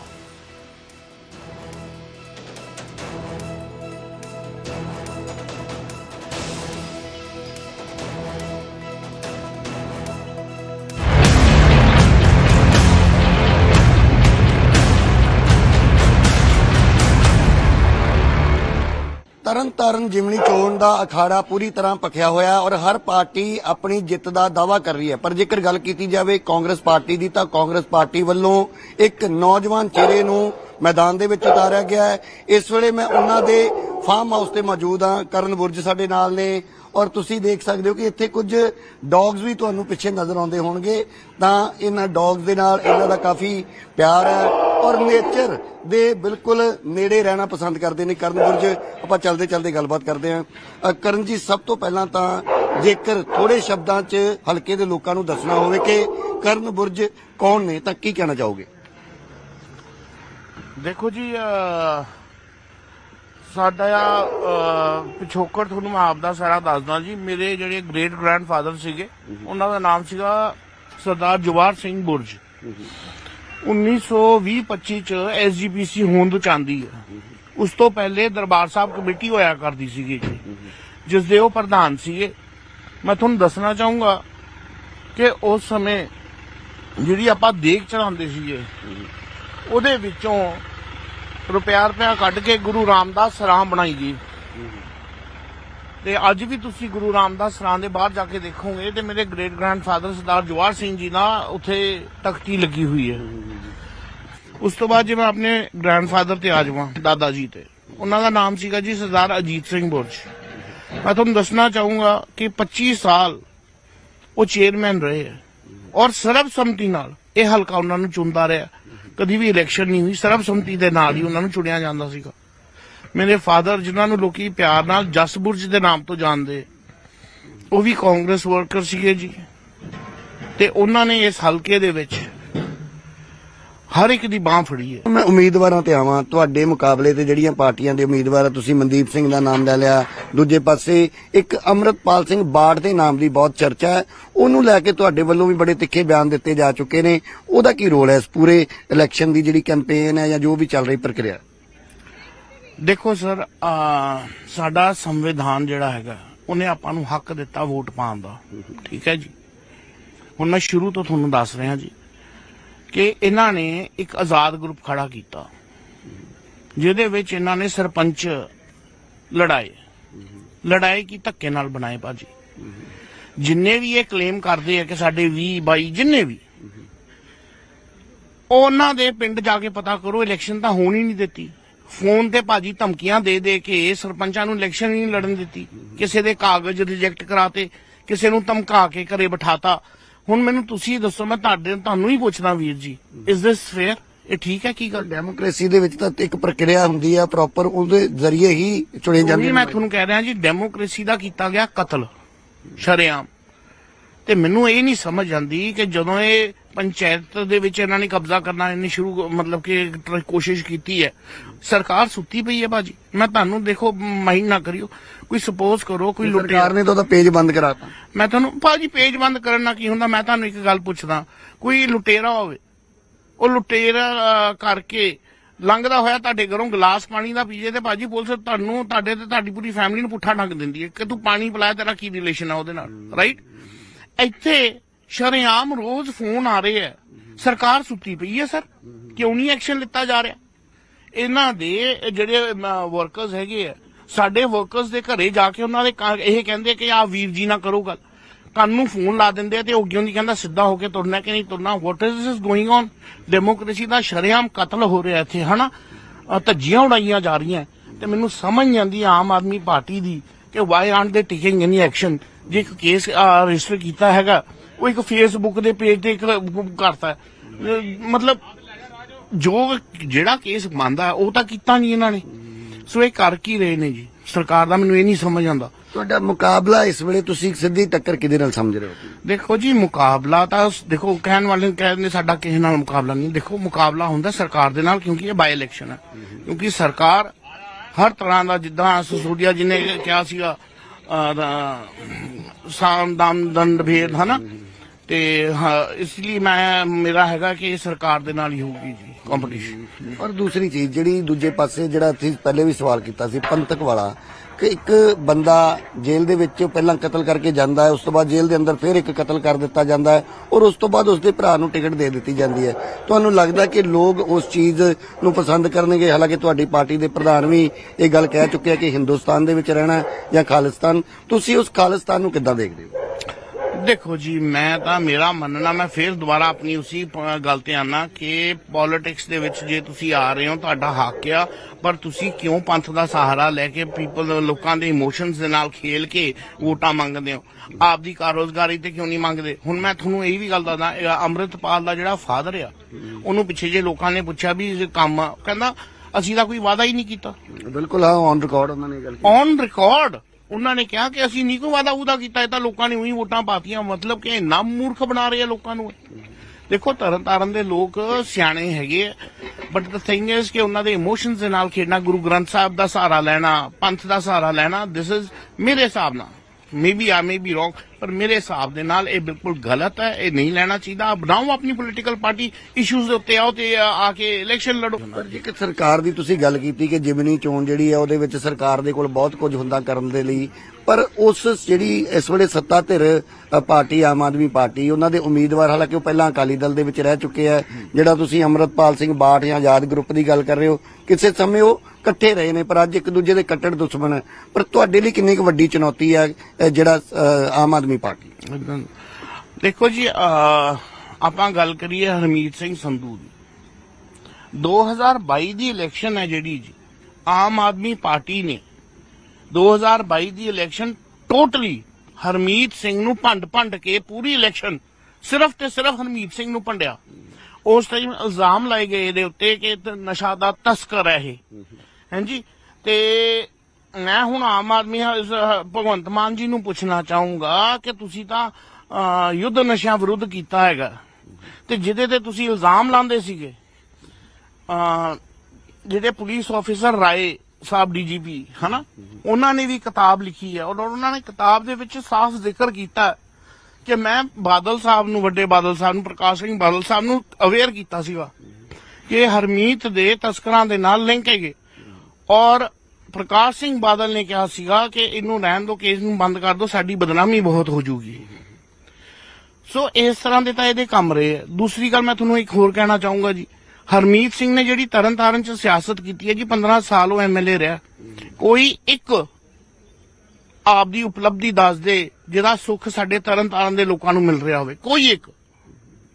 Speaker 4: ਤਰਨ ਜਿਮਣੀ ਚੋਣ ਦਾ ਅਖਾੜਾ ਪੂਰੀ ਤਰ੍ਹਾਂ ਪਖਿਆ ਹੋਇਆ ਔਰ ਹਰ ਪਾਰਟੀ ਆਪਣੀ ਜਿੱਤ ਦਾ ਦਾਵਾ ਕਰ ਰਹੀ ਹੈ। ਪਰ ਜੇਕਰ ਗੱਲ ਕੀਤੀ ਜਾਵੇ ਕਾਂਗਰਸ ਪਾਰਟੀ ਦੀ ਤਾਂ ਕਾਂਗਰਸ ਪਾਰਟੀ ਵੱਲੋਂ ਇੱਕ ਨੌਜਵਾਨ ਚਿਹਰੇ ਨੂੰ ਮੈਦਾਨ ਦੇ ਵਿੱਚ ਉਤਾਰਿਆ ਗਿਆ ਹੈ। ਇਸ ਵੇਲੇ ਮੈਂ ਉਹਨਾਂ ਦੇ ਫਾਰਮ ਹਾਊਸ ਤੇ ਮੌਜੂਦ ਹਾਂ। ਕਰਨ ਬੁਰਜ ਸਾਡੇ ਨਾਲ ਨੇ ਔਰ ਤੁਸੀਂ ਦੇਖ ਸਕਦੇ ਹੋ ਕਿ ਇੱਥੇ ਕੁਝ ਡੌਗਸ ਵੀ ਤੁਹਾਨੂੰ ਪਿੱਛੇ ਨਜ਼ਰ ਆਉਂਦੇ ਹੋਣਗੇ। ਤਾਂ ਇਹਨਾਂ ਡੌਗਸ ਦੇ ਨਾਲ ਇਹਨਾਂ ਦਾ ਕਾਫੀ ਪਿਆਰ ਹੈ। ਔਰ ਨੇਚਰ ਦੇ ਬਿਲਕੁਲ ਨੇੜੇ ਰਹਿਣਾ ਪਸੰਦ ਕਰਦੇ ਨੇ ਕਰਨ ਬੁਰਜ ਆਪਾਂ ਚਲਦੇ ਚਲਦੇ ਗੱਲਬਾਤ ਕਰਦੇ ਅ, ਕਰਨ ਜੀ ਸਭ ਤੋਂ ਪਹਿਲਾਂ ਤਾਂ ਜੇਕਰ ਥੋੜੇ ਸ਼ਬਦਾਂ 'ਚ ਹਲਕੇ ਦੇ ਲੋਕਾਂ ਨੂੰ ਦੱਸਣਾ ਹੋਵੇ ਕਿ ਕਰਨ ਬੁਰਜ ਕੌਣ ਨੇ ਤਾਂ ਕੀ ਕਹਿਣਾ ਚਾਹੋਗੇ?
Speaker 5: ਦੇਖੋ ਜੀ ਸਾਡਾ ਪਿਛੋਕੜ ਤੁਹਾਨੂੰ ਮੈਂ ਆਪ ਦਾ ਸਾਰਾ ਦੱਸਦਾ ਜੀ। ਮੇਰੇ ਜਿਹੜੇ ਗ੍ਰੇਟ ਗ੍ਰੈਂਡਫਾਦਰ ਸੀਗੇ ਉਹਨਾਂ ਦਾ ਨਾਮ ਸੀਗਾ ਸਰਦਾਰ ਜਵਾਰ ਸਿੰਘ ਬੁਰਜ। 1920-25 ਚ ਐਸਜੀਪੀਸੀ ਹੋਂਦ ਚਾਂਦੀ ਹੈ। ਉਸ ਤੋਂ ਪਹਿਲੇ ਦਰਬਾਰ ਸਾਹਿਬ ਕਮੇਟੀ ਹੋਇਆ ਕਰਦੀ ਸੀਗੀ ਜੀ। ਜਿਸ ਦੇ ਉਹ ਪ੍ਰਧਾਨ ਸੀਗੇ। ਮੈਂ ਤੁਹਾਨੂੰ ਦੱਸਣਾ ਚਾਹੂੰਗਾ ਕਿ ਉਸ ਸਮੇਂ ਜਿਹੜੀ ਆਪਾਂ ਦੇਖ ਚੜਾਉਂਦੇ ਸੀਗੇ, ਉਹਦੇ ਵਿੱਚੋਂ ਰੁਪਿਆ ਰੁਪਿਆ ਕੱਢ ਕੇ ਗੁਰੂ ਰਾਮਦਾਸ ਸਰਾਂ ਬਣਾਈ ਗਈ। ਤੇ ਅੱਜ ਵੀ ਤੁਸੀਂ ਗੁਰੂ ਰਾਮਦਾਸ ਸਰਾਂ ਦੇ ਬਾਹਰ ਜਾ ਕੇ ਦੇਖੋਗੇ ਤੇ ਮੇਰੇ ਗ੍ਰੇਟ ਗ੍ਰੈਂਡਫਾਦਰ ਸਰਦਾਰ ਜਵਾਹਰ ਸਿੰਘ ਜੀ ਨਾਲ ਉੱਥੇ ਤਖਤੀ ਲੱਗੀ ਹੋਈ ਹੈ। ਉਸ ਤੋਂ ਬਾਅਦ ਜੇ ਮੈਂ ਆਪਣੇ ਗ੍ਰੈਂਡਫਾਦਰ ਤੇ ਆ ਜਾਵਾਂ, ਦਾਦਾ ਜੀ ਤੇ। ਉਹਨਾਂ ਦਾ ਨਾਮ ਸੀਗਾ ਜੀ ਸਰਦਾਰ ਅਜੀਤ ਸਿੰਘ ਬੁਰਜ। ਮੈਂ ਤੁਹਾਨੂੰ ਦੱਸਣਾ ਚਾਹੂੰਗਾ ਕਿ 25 ਸਾਲ ਉਹ ਚੇਅਰਮੈਨ ਰਹੇ ਹੈ। ਔਰ ਸਰਬਸੰਮਤੀ ਨਾਲ ਇਹ ਹਲਕਾ ਉਹਨਾਂ ਨੂੰ ਚੁਣਦਾ ਰਿਹਾ। ਕਦੀ ਵੀ ਇਲੈਕਸ਼ਨ ਨਹੀਂ ਹੋਈ, ਸਰਬਸੰਮਤੀ ਦੇ ਨਾਲ ਹੀ ਉਹਨਾਂ ਨੂੰ ਚੁਣਿਆ ਜਾਂਦਾ ਸੀਗਾ। ਮੇਰੇ ਫਾਦਰ ਜਿਨ੍ਹਾਂ ਨੂੰ ਲੋਕੀ ਪਿਆਰ ਨਾਲ ਜਸਬੁਰਜ ਦੇ ਨਾਮ ਤੋਂ ਜਾਣਦੇ, ਉਹ ਵੀ ਕਾਂਗਰਸ ਵਰਕਰ ਸੀਗੇ ਜੀ। ਤੇ ਉਹਨਾਂ ਨੇ ਇਸ ਹਲਕੇ ਦੇ ਵਿੱਚ ਹਰ ਇੱਕ ਦੀ ਬਾਹ ਫੜੀ ਹੈ।
Speaker 4: ਮੈਂ ਉਮੀਦਵਾਰਾਂ ਤੇ ਆਵਾਂ, ਤੁਹਾਡੇ ਮੁਕਾਬਲੇ ਤੇ ਜਿਹੜੀਆਂ ਪਾਰਟੀਆਂ ਦੇ ਉਮੀਦਵਾਰ ਆ, ਤੁਸੀਂ ਮਨਦੀਪ ਸਿੰਘ ਦਾ ਨਾਮ ਲੈ ਲਿਆ, ਦੂਜੇ ਪਾਸੇ ਇੱਕ ਅਮਰਤਪਾਲ ਸਿੰਘ ਬਾੜ ਦੇ ਨਾਮ ਦੀ ਬਹੁਤ ਚਰਚਾ ਹੈ। ਉਹਨੂੰ ਲੈ ਕੇ ਤੁਹਾਡੇ ਵੱਲੋਂ ਵੀ ਬੜੇ ਤਿੱਖੇ ਬਿਆਨ ਦਿੱਤੇ ਜਾ ਚੁੱਕੇ ਨੇ। ਉਹਦਾ ਕੀ ਰੋਲ ਹੈ ਇਸ ਪੂਰੇ ਇਲੈਕਸ਼ਨ ਦੀ ਜਿਹੜੀ ਕੈਂਪੇਨ ਹੈ ਜਾਂ ਜੋ ਵੀ ਚੱਲ ਰਹੀ ਪ੍ਰਕਿਰਿਆ?
Speaker 5: ਦੇਖੋ ਸਰ ਸਾਡਾ ਸੰਵਿਧਾਨ ਜਿਹੜਾ ਹੈਗਾ, ਉਹਨੇ ਆਪਾਂ ਨੂੰ ਹੱਕ ਦਿੱਤਾ ਵੋਟ ਪਾਉਣ ਦਾ। ਠੀਕ ਹੈ ਜੀ? ਹੁਣ ਮੈਂ ਸ਼ੁਰੂ ਤੋਂ ਤੁਹਾਨੂੰ ਦੱਸ ਰਿਹਾ ਜੀ ਕਿ ਇਹਨਾਂ ਨੇ ਇੱਕ ਆਜ਼ਾਦ ਗਰੁੱਪ ਖੜਾ ਕੀਤਾ, ਜਿਹਦੇ ਵਿੱਚ ਇਹਨਾਂ ਨੇ ਸਰਪੰਚ ਲੜਾਏ। ਲੜਾਈ ਕੀ ਧੱਕੇ ਨਾਲ ਬਣਾਏ ਭਾਜੀ। ਜਿੰਨੇ ਵੀ ਇਹ ਕਲੇਮ ਕਰਦੇ ਆ ਕਿ ਸਾਡੇ 20 22 ਜਿੰਨੇ ਵੀ, ਉਹਨਾਂ ਦੇ ਪਿੰਡ ਜਾ ਕੇ ਪਤਾ ਕਰੋ ਇਲੈਕਸ਼ਨ ਤਾਂ ਹੋਣ ਹੀ ਨਹੀਂ ਦਿੱਤੀ। ਫੋਨ ਤੇ ਭਾਜੀ ਧਮਕੀਆਂ ਦੇ ਦੇ ਕੇ ਸਰਪੰਚਾਂ ਨੂੰ ਇਲੈਕਸ਼ਨ ਹੀ ਨਹੀਂ ਲੜਨ ਦਿੱਤੀ। ਕਿਸੇ ਦੇ ਕਾਗਜ਼ ਰਿਜੈਕਟ ਕਰਾਤੇ ਕਿਸੇ ਨੂੰ ਧਮਕਾ ਕੇ ਘਰੇ ਬਿਠਾਤਾ। ਹੁਣ ਮੈਨੂੰ ਤੁਸੀਂ ਦੱਸੋ ਮੈਂ ਤੁਹਾਡੇ ਤੁਹਾਨੂੰ ਹੀ ਪੁੱਛਦਾ ਵੀਰ ਜੀ। ਇਜ਼ ਦਿਸ ਫੇਅਰ ਇਹ ਠੀਕ ਹੈ ਕੀ ਗੱਲ?
Speaker 4: ਡੈਮੋਕ੍ਰੇਸੀ ਦੇ ਵਿੱਚ ਤਾਂ ਇੱਕ ਪ੍ਰਕਿਰਿਆ ਹੁੰਦੀ ਹੈ ਪ੍ਰੋਪਰ ਉਹਦੇ ਜ਼ਰੀਏ ਹੀ ਚੁਣੇ ਜਾਂਦੇ ਨੇ।
Speaker 5: ਮੈਂ ਤੁਹਾਨੂੰ ਕਹਿ ਰਿਹਾ ਜੀ ਡੈਮੋਕ੍ਰੇਸੀ ਦਾ ਕੀਤਾ ਗਿਆ ਕਤਲ ਸ਼ਰੇਆਮ। ਤੇ ਮੈਨੂੰ ਇਹ ਨਹੀਂ ਸਮਝ ਆਂਦੀ ਕਿ ਜਦੋਂ ਇਹ ਪੰਚਾਇਤ ਦੇ ਵਿੱਚ ਇਹਨਾਂ ਨੇ ਕਬਜ਼ਾ ਕਰਨਾ ਇਹਨੇ ਸ਼ੁਰੂ ਮਤਲਬ ਕਿ ਕੋਸ਼ਿਸ਼ ਕੀਤੀ ਹੈ। ਸਰਕਾਰ ਸੁੱਤੀ ਪਈ ਹੈ ਬਾਜੀ ਮੈਂ ਤੁਹਾਨੂੰ ਦੇਖੋ ਮਾਈਂਡ ਨਾ ਕਰਿਓ। ਕੋਈ ਸਪੋਜ਼ ਕਰੋ ਕੋਈ
Speaker 4: ਸਰਕਾਰ
Speaker 5: ਲੁਟੇਰਾ
Speaker 4: ਨੇ ਤਾਂ ਉਹਦਾ ਪੇਜ ਬੰਦ ਕਰਾਤਾ।
Speaker 5: ਮੈਂ ਤੁਹਾਨੂੰ ਭਾਜੀ ਪੇਜ ਬੰਦ ਕਰਨ ਨਾਲ ਕੀ ਹੁੰਦਾ? ਮੈਂ ਤੁਹਾਨੂੰ ਇੱਕ ਗੱਲ ਪੁੱਛਦਾ। ਕੋਈ ਲੁਟੇਰਾ ਹੋਵੇ ਉਹ ਲੁਟੇਰਾ ਕਰਕੇ ਲੰਘਦਾ ਹੋਇਆ ਤੁਹਾਡੇ ਘਰੋਂ ਗਲਾਸ ਪਾਣੀ ਦਾ ਪੀਜੇ ਤੇ ਭਾਜੀ ਪੁਲਿਸ ਤੁਹਾਨੂੰ ਤੁਹਾਡੇ ਤੇ ਤੁਹਾਡੀ ਪੂਰੀ ਫੈਮਿਲੀ ਨੂੰ ਪੁੱਠਾ ਡੰਗ ਦਿੰਦੀ ਹੈ ਕਿ ਤੂੰ ਪਾਣੀ ਪਿਲਾਇਆ ਤੇਰਾ ਕੀ ਰਿਲੇਸ਼ਨ ਆ ਉਹਦੇ ਨਾਲ ਰਾਈਟ ਇੱਥੇ ਸ਼ਰੇਆਮ ਰੋਜ਼ ਫੋਨ ਆ ਰਹੇ ਹੈ ਸਰਕਾਰ ਸੁੱਤੀ ਪਈ ਹੈ ਸਰ। ਕਿਉਂ ਨਹੀਂ ਐਕਸ਼ਨ ਲਿੱਤਾ ਜਾ ਰਿਹਾ? ਇਹਨਾਂ ਦੇ ਜਿਹੜੇ ਵਰਕਰਸ ਹੈਗੇ ਆ, ਸਾਡੇ ਵਰਕਰਸ ਦੇ ਘਰੇ ਜਾ ਕੇ ਉਹਨਾਂ ਦੇ ਇਹ ਕਹਿੰਦੇ ਕਿ ਆ ਵੀਰ ਜੀ ਨਾ ਕਰੋ ਗੱਲ। ਕੰਨ ਨੂੰ ਫੋਨ ਲਾ ਦਿੰਦੇ ਆ ਤੇ ਉਹ ਦੀ ਕਹਿੰਦਾ ਸਿੱਧਾ ਹੋ ਕੇ ਤੁਰਨਾ ਕਿ ਨਹੀਂ ਤੁਰਨਾ? What is this going on democracy ਦਾ ਸ਼ਰੇਆਮ ਕਤਲ ਹੋ ਰਿਹਾ ਇੱਥੇ, ਹਨਾ? ਅਹ, ਧੱਜੀਆਂ ਉਡਾਈਆਂ ਜਾ ਰਹੀਆਂ। ਤੇ ਮੈਨੂੰ ਸਮਝ ਨਹੀਂ ਆਉਂਦੀ ਆਮ ਆਦਮੀ ਪਾਰਟੀ ਦੀ ਕਿ why aren't they taking any action ਜੇ ਕੇਸ ਰਜਿਸਟਰ ਕੀਤਾ ਹੈਗਾ ਉਹ ਇੱਕ ਫੇਸਬੁੱਕ ਦੇ ਪੇਜ ਤੇ ਇੱਕ ਕਰਤਾ। ਮਤਲਬ ਜੋ ਜਿਹੜਾ ਕੇਸ ਮੰਨਦਾ ਉਹ ਤਾਂ ਕੀਤਾ ਨਹੀਂ ਇਹਨਾਂ ਨੇ। ਸੋ ਇਹ ਕਰ ਕੀ ਰਹੇ ਨੇ ਜੀ? ਸਰਕਾਰ ਦਾ ਮੈਨੂੰ ਇਹ ਨਹੀਂ ਸਮਝ ਆਉਂਦਾ।
Speaker 4: ਤੁਹਾਡਾ ਮੁਕਾਬਲਾ ਇਸ ਵੇਲੇ ਤੁਸੀਂ ਸਿੱਧੀ ਟੱਕਰ ਕਿਹਦੇ ਨਾਲ ਸਮਝ ਰਹੇ ਹੋ?
Speaker 5: ਦੇਖੋ ਜੀ ਮੁਕਾਬਲਾ ਤਾਂ ਦੇਖੋ ਕਹਿਣ ਵਾਲੇ ਕਹਿੰਦੇ ਸਾਡਾ ਕਿਸੇ ਨਾਲ ਮੁਕਾਬਲਾ ਨਹੀਂ। ਦੇਖੋ ਮੁਕਾਬਲਾ ਹੁੰਦਾ ਸਰਕਾਰ ਦੇ ਨਾਲ ਕਿਉਂਕਿ ਇਹ ਬਾਈ ਇਲੈਕਸ਼ਨ ਹੈ। ਕਿਉਂਕਿ ਸਰਕਾਰ ਹਰ ਤਰ੍ਹਾਂ ਦਾ ਜਿੱਦਾਂ ਸਸੂਡੀਆ ਜੀ ਨੇ ਕਿਹਾ ਸੀਗਾ ਸਾਮ ਦਾਮ ਦੰਡ ਭੇਦ ਹਨਾ? ਤੇ ਹਾਂ, ਇਸ ਲਈ ਮੈਂ ਮੇਰਾ ਹੈਗਾ ਕਿ ਇਹ ਸਰਕਾਰ ਦੇ ਨਾਲ ਹੀ ਹੋਊਗੀ ਜੀ ਕੰਪੀਟੀਸ਼ਨ
Speaker 4: ਔਰ ਦੂਸਰੀ ਚੀਜ਼ ਜਿਹੜੀ ਦੂਜੇ ਪਾਸੇ ਜਿਹੜਾ ਅਸੀਂ ਪਹਿਲੇ ਵੀ ਸਵਾਲ ਕੀਤਾ ਸੀ ਪੰਥਕ ਵਾਲਾ ਕਿ ਇੱਕ ਬੰਦਾ ਜੇਲ੍ਹ ਦੇ ਵਿੱਚ ਪਹਿਲਾਂ ਕਤਲ ਕਰਕੇ ਜਾਂਦਾ ਹੈ ਉਸ ਤੋਂ ਬਾਅਦ ਜੇਲ੍ਹ ਦੇ ਅੰਦਰ ਫਿਰ ਇੱਕ ਕਤਲ ਕਰ ਦਿੱਤਾ ਜਾਂਦਾ ਹੈ ਔਰ ਉਸ ਤੋਂ ਬਾਅਦ ਉਸਦੇ ਭਰਾ ਨੂੰ ਟਿਕਟ ਦੇ ਦਿੱਤੀ ਜਾਂਦੀ ਹੈ। ਤੁਹਾਨੂੰ ਲੱਗਦਾ ਕਿ ਲੋਕ ਉਸ ਚੀਜ਼ ਨੂੰ ਪਸੰਦ ਕਰਨਗੇ? ਹਾਲਾਂਕਿ ਤੁਹਾਡੀ ਪਾਰਟੀ ਦੇ ਪ੍ਰਧਾਨ ਵੀ ਇਹ ਗੱਲ ਕਹਿ ਚੁੱਕੇ ਆ ਕਿ ਹਿੰਦੁਸਤਾਨ ਦੇ ਵਿੱਚ ਰਹਿਣਾ ਜਾਂ ਖਾਲਿਸਤਾਨ। ਤੁਸੀਂ ਉਸ ਖਾਲਿਸਤਾਨ ਨੂੰ ਕਿੱਦਾਂ ਦੇਖਦੇ ਹੋ?
Speaker 5: ਦੇਖੋ ਜੀ ਮੈਂ ਤਾਂ ਮੇਰਾ ਮੰਨਣਾ ਮੈਂ ਫੇਰ ਦੁਬਾਰਾ ਆਪਣੀ ਉਸੇ ਗੱਲ ਤੇ ਆਨਾ ਕਿ ਪੋਲਿਟਿਕਸ ਦੇ ਵਿੱਚ ਜੇ ਤੁਸੀਂ ਆ ਰਹੇ ਹੋ ਤੁਹਾਡਾ ਹੱਕ ਆ ਪਰ ਤੁਸੀਂ ਕਿਉਂ ਪੰਥ ਦਾ ਸਹਾਰਾ ਲੈ ਕੇ ਪੀਪਲ ਲੋਕਾਂ ਦੇ ਇਮੋਸ਼ਨਸ ਦੇ ਨਾਲ ਖੇਲ ਕੇ ਵੋਟਾਂ ਮੰਗਦੇ ਹੋ? ਆਪਦੀ ਕਾਰੋਜ਼ਗਾਰੀ ਤੇ ਕਿਉਂ ਨਹੀਂ ਮੰਗਦੇ? ਹੁਣ ਮੈਂ ਤੁਹਾਨੂੰ ਇਹ ਵੀ ਗੱਲ ਦੱਸਦਾ ਅੰਮ੍ਰਿਤਪਾਲ ਦਾ ਜਿਹੜਾ ਫਾਦਰ ਆ ਉਹਨੂੰ ਪਿੱਛੇ ਜੇ ਲੋਕਾਂ ਨੇ ਪੁੱਛਿਆ ਵੀ ਕੰਮ ਕਹਿੰਦਾ ਅਸੀਂ ਤਾਂ ਕੋਈ ਵਾਅਦਾ ਹੀ ਨਹੀਂ ਕੀਤਾ।
Speaker 4: ਬਿਲਕੁਲ ਹਾਂ ਔਨ ਰਿਕਾਰਡ ਉਹਨਾਂ ਨੇ ਗੱਲ ਕੀਤੀ
Speaker 5: ਔਨ ਰਿਕਾਰਡ ਉਹਨਾਂ ਨੇ ਕਿਹਾ ਕਿ ਅਸੀਂ ਨਹੀਂ ਕੋਈ ਵਾਦਾ ਉਹਦਾ ਕੀਤਾ, ਇਹ ਤਾਂ ਲੋਕਾਂ ਨੇ ਉਹੀ ਵੋਟਾਂ ਪਾਤੀਆਂ। ਮਤਲਬ ਕਿ ਇੰਨਾ ਮੂਰਖ ਬਣਾ ਰਹੇ ਆ ਲੋਕਾਂ ਨੂੰ। ਦੇਖੋ ਤਰਨ ਤਾਰਨ ਦੇ ਲੋਕ ਸਿਆਣੇ ਹੈਗੇ ਬਟ ਦ ਥਿੰਗ ਇਜ਼ ਕਿ ਉਹਨਾਂ ਦੇ ਇਮੋਸ਼ਨਸ ਦੇ ਨਾਲ ਖੇਡਣਾ, ਗੁਰੂ ਗ੍ਰੰਥ ਸਾਹਿਬ ਦਾ ਸਹਾਰਾ ਲੈਣਾ, ਪੰਥ ਦਾ ਸਹਾਰਾ ਲੈਣਾ ਦਿਸ ਇਜ਼ ਮੇਰੇ ਹਿਸਾਬ ਨਾਲ। ਮੇਬੀ ਆ ਮੇ ਬੀ ਰੋਂਗ ਪਰ ਮੇਰੇ ਹਿਸਾਬ ਦੇ ਨਾਲ ਇਹ ਬਿਲਕੁਲ ਗਲਤ ਹੈ ਇਹ ਨਹੀਂ ਲੈਣਾ ਚਾਹੀਦਾ। ਬਣਾਓ ਆਪਣੀ ਪੋਲੀਟੀਕਲ ਪਾਰਟੀ ਇਸ਼ੂਜ਼ ਦੇ ਉੱਤੇ ਆਓ ਤੇ ਆ ਕੇ ਇਲੈਕਸ਼ਨ ਲੜੋ।
Speaker 4: ਪਰ ਜੇ ਕਿ ਸਰਕਾਰ ਦੀ ਤੁਸੀਂ ਗੱਲ ਕੀਤੀ ਕਿ ਜਿਮਨੀ ਚੋਣ ਜਿਹੜੀ ਹੈ ਉਹਦੇ ਵਿੱਚ ਸਰਕਾਰ ਦੇ ਕੋਲ ਬਹੁਤ ਕੁਝ ਹੁੰਦਾ ਕਰਨ ਦੇ ਲਈ। ਪਰ ਉਸ ਜਿਹੜੀ ਇਸ ਵੇਲੇ ਸੱਤਾ ਧਿਰ ਪਾਰਟੀ ਆਮ ਆਦਮੀ ਪਾਰਟੀ ਉਹਨਾਂ ਦੇ ਉਮੀਦਵਾਰ ਹਾਲਾਂਕਿ ਉਹ ਪਹਿਲਾਂ ਅਕਾਲੀ ਦਲ ਦੇ ਵਿੱਚ ਰਹਿ ਚੁੱਕੇ ਆ। ਜਿਹੜਾ ਤੁਸੀਂ ਅਮਰਤਪਾਲ ਸਿੰਘ ਬਾਠ ਜਾਂ ਆਜ਼ਾਦ ਗਰੁੱਪ ਦੀ ਗੱਲ ਕਰ ਰਹੇ ਹੋ ਕਿਸੇ ਸਮੇਂ ਉਹ ਇਕੱਠੇ ਰਹੇ ਨੇ ਪਰ ਅੱਜ ਇੱਕ ਦੂਜੇ ਦੇ ਕੱਟੜ ਦੁਸ਼ਮਣ। ਪਰ ਤੁਹਾਡੇ ਲਈ ਕਿੰਨੀ ਕੁ ਵੱਡੀ ਚੁਣੌਤੀ ਹੈ ਜਿਹੜਾ ਅ, ਆਮ ਆਦਮੀ ਪਾਰਟੀ।
Speaker 5: ਦੇਖੋ ਜੀ ਆਪਾਂ ਗੱਲ ਕਰੀਏ ਹਰਮੀਤ ਸਿੰਘ ਸੰਧੂ ਦੀ। 2022 ਦੀ ਇਲੈਕਸ਼ਨ ਹੈ ਜਿਹੜੀ ਜੀ ਆਮ ਆਦਮੀ ਪਾਰਟੀ ਨੇ 2022 ਦੀ ਇਲੈਕਸ਼ਨ ਟੋਟਲੀ ਹਰਮੀਤ ਸਿੰਘ ਨੂੰ ਭੰਡ ਭੰਡ ਕੇ ਪੂਰੀ ਇਲੈਕਸ਼ਨ ਸਿਰਫ ਤੇ ਸਿਰਫ ਹਰਮੀਤ ਸਿੰਘ ਨੂੰ ਭੰਡਿਆ। ਉਸ ਟਾਈਮ ਇਲਜ਼ਾਮ ਲਾਏ ਗਏ ਇਹਦੇ ਉੱਤੇ ਕਿ ਨਸ਼ਾ ਦਾ ਤਸਕਰ ਹੈ ਇਹ। ਹਾਂਜੀ ਤੇ ਮੈਂ ਹੁਣ ਆਮ ਆਦਮੀ ਇਸ, ਭਗਵੰਤ ਮਾਨ ਜੀ ਨੂੰ ਪੁੱਛਣਾ ਚਾਹੂੰਗਾ ਕਿ ਤੁਸੀਂ ਤਾਂ ਅਹ, ਯੁੱਧ ਨਸ਼ਿਆਂ ਵਿਰੁੱਧ ਕੀਤਾ ਹੈਗਾ। ਤੇ ਜਿਹਦੇ ਤੇ ਤੁਸੀਂ ਇਲਜ਼ਾਮ ਲਾਉਂਦੇ ਸੀਗੇ ਅਹ, ਜਿਹੜੇ police officer Rai Sahib DGP ਹਨਾ? ਉਹਨਾਂ ਨੇ ਵੀ ਕਿਤਾਬ ਲਿਖੀ ਹੈ ਔਰ ਉਹਨਾਂ ਨੇ ਕਿਤਾਬ ਦੇ ਵਿੱਚ ਸਾਫ਼ ਜ਼ਿਕਰ ਕੀਤਾ ਹੈ ਕਿ ਮੈਂ ਬਾਦਲ ਸਾਹਿਬ ਨੂੰ ਵੱਡੇ ਬਾਦਲ ਸਾਹਿਬ ਨੂੰ ਪ੍ਰਕਾਸ਼ ਸਿੰਘ ਬਾਦਲ ਸਾਹਿਬ ਨੂੰ ਅਵੇਅਰ ਕੀਤਾ ਸੀਗਾ ਕਿ ਹਰਮੀਤ ਦੇ ਤਸਕਰਾਂ ਦੇ ਨਾਲ ਲਿੰਕ ਹੈਗੇ। ਔਰ ਪ੍ਰਕਾਸ਼ ਸਿੰਘ ਬਾਦਲ ਨੇ ਕਿਹਾ ਸੀਗਾ ਕਿ ਇਹਨੂੰ ਰਹਿਣ ਦਿਓ ਕੇਸ ਨੂੰ ਬੰਦ ਕਰ ਦਿਓ ਸਾਡੀ ਬਦਨਾਮੀ ਬਹੁਤ ਹੋ ਜਾਊਗੀ ਸੋ ਇਸ ਤਰ੍ਹਾਂ ਦੇ ਤਾਂ ਇਹਦੇ ਕੰਮ ਰਹੇ ਆ। ਦੂਸਰੀ ਗੱਲ ਮੈਂ ਤੁਹਾਨੂੰ ਇੱਕ ਹੋਰ ਕਹਿਣਾ ਚਾਹੂੰਗਾ ਜੀ। ਹਰਮੀਤ ਸਿੰਘ ਨੇ ਜਿਹੜੀ ਤਰਨਤਾਰਨ ਚ ਸਿਆਸਤ ਕੀਤੀ ਹੈ ਜੀ 15 ਸਾਲ ਉਹ ਐਮਐਲਏ ਰਿਹਾ। ਕੋਈ ਇੱਕ ਆਪਦੀ ਉਪਲਬਧੀ ਦੱਸ ਦੇ ਜਿਹਦਾ ਸੁੱਖ ਸਾਡੇ ਤਰਨਤਾਰਨ ਦੇ ਲੋਕਾਂ ਨੂੰ ਮਿਲ ਰਿਹਾ ਹੋਵੇ। ਕੋਈ ਇੱਕ।